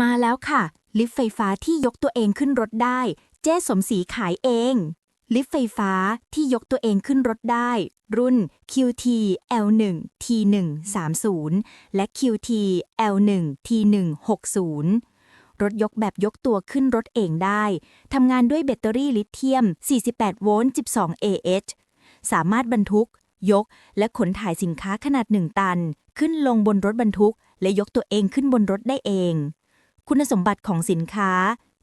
มาแล้วค่ะ ลิฟต์ไฟฟ้าที่ยกตัวเองขึ้นรถได้ เจ๊สมศรีขายเอง ลิฟต์ไฟฟ้าที่ยกตัวเองขึ้นรถได้ รุ่น QT L1 T1 30 และ QT L1 T1 60 รถยกแบบยกตัวขึ้นรถเองได้ ทำงานด้วยแบตเตอรี่ลิเธียม 48 โวลต์ 12 AH สามารถบรรทุก ยก และขนถ่ายสินค้าขนาด 1 ตัน ขึ้นลงบนรถบรรทุก และยกตัวเองขึ้นบนรถได้เอง คุณสมบัติของสินค้า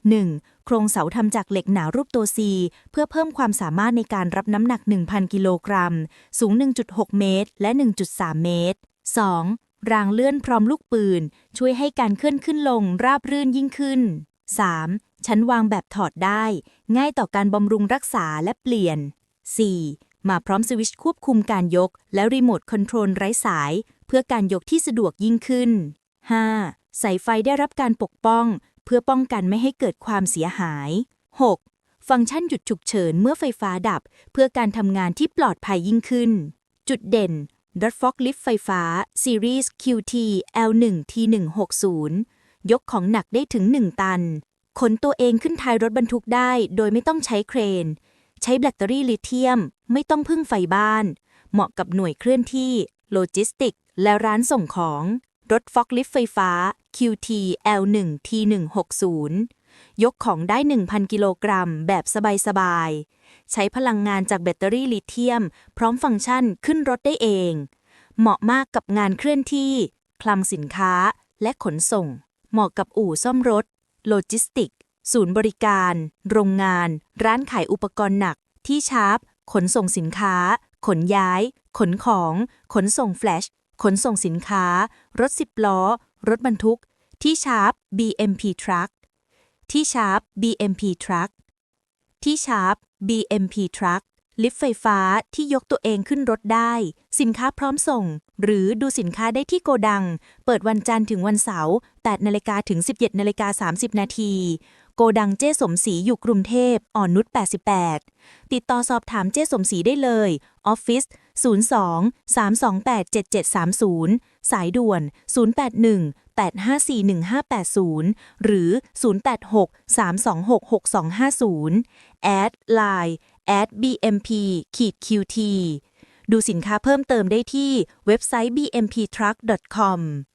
1. โครงเสาทำจากเหล็กหนารูปตัว C เพื่อเพิ่มความสามารถในการรับน้ำหนัก 1,000 กิโลกรัม สูง 1.6 เมตร และ 1.3 เมตร 2. รางเลื่อนพร้อมลูกปืน ช่วยให้การเคลื่อนขึ้นลงราบรื่นยิ่งขึ้น 3. ชั้นวางแบบถอดได้ ง่ายต่อการบำรุงรักษาและเปลี่ยน 4. มาพร้อมสวิตช์ควบคุมการยก และรีโมทคอนโทรลไร้สาย เพื่อการยกที่สะดวกยิ่งขึ้น 5. สายไฟได้รับการปกป้อง เพื่อป้องกันไม่ให้เกิดความเสียหาย 6. ฟังก์ชันหยุดฉุกเฉินเมื่อไฟฟ้าดับ เพื่อการทำงานที่ปลอดภัยยิ่งขึ้น จุดเด่นรถฟอกลิฟต์ไฟฟ้า Series QT L1 T160 ยกของหนักได้ถึง 1 ตัน ขนตัวเองขึ้นท้ายรถบรรทุกได้โดยไม่ต้องใช้เครน ใช้แบตเตอรี่ลิเธียม ไม่ต้องพึ่งไฟบ้าน เหมาะกับหน่วยเคลื่อนที่ โลจิสติก และร้านส่งของ รถฟอกลิฟต์ไฟฟ้า QT L1 T160 ยกของได้ 1,000 กิโลกรัมแบบสบายๆ ใช้พลังงานจากแบตเตอรี่ลิเธียม พร้อมฟังก์ชันขึ้นรถได้เอง เหมาะมากกับงานเคลื่อนที่ คลังสินค้า และขนส่ง เหมาะกับอู่ซ่อมรถ โลจิสติก ศูนย์บริการ โรงงาน ร้านขายอุปกรณ์หนัก ที่ชาร์ปขนส่งสินค้า ขนย้าย ขนของ ขนส่งแฟลช ขนส่งสินค้า รถสิบล้อ รถบรรทุก ที่ชาร์ป BMP Truck ที่ชาร์ป BMP Truck ที่ชาร์ป BMP Truck ลิฟต์ไฟฟ้าที่ยกตัวเองขึ้นรถได้ สินค้าพร้อมส่ง หรือดูสินค้าได้ที่โกดัง เปิดวันจันทร์ถึงวันเสาร์8นาฬิกาถึง 17นาฬิกา30 นาที โกดังเจ้สมศรีอยู่กรุงเทพอ่อนนุช 88 ติดต่อสอบถามเจ้สมศรีได้เลยออฟฟิศ02 328 7730 สายด่วน 081 8541580 หรือ 086 326 6250 แอดไลน์ at bmp ขีด qt ดูสินค้าเพิ่มเติมได้ที่เว็บไซต์ bmptruck.com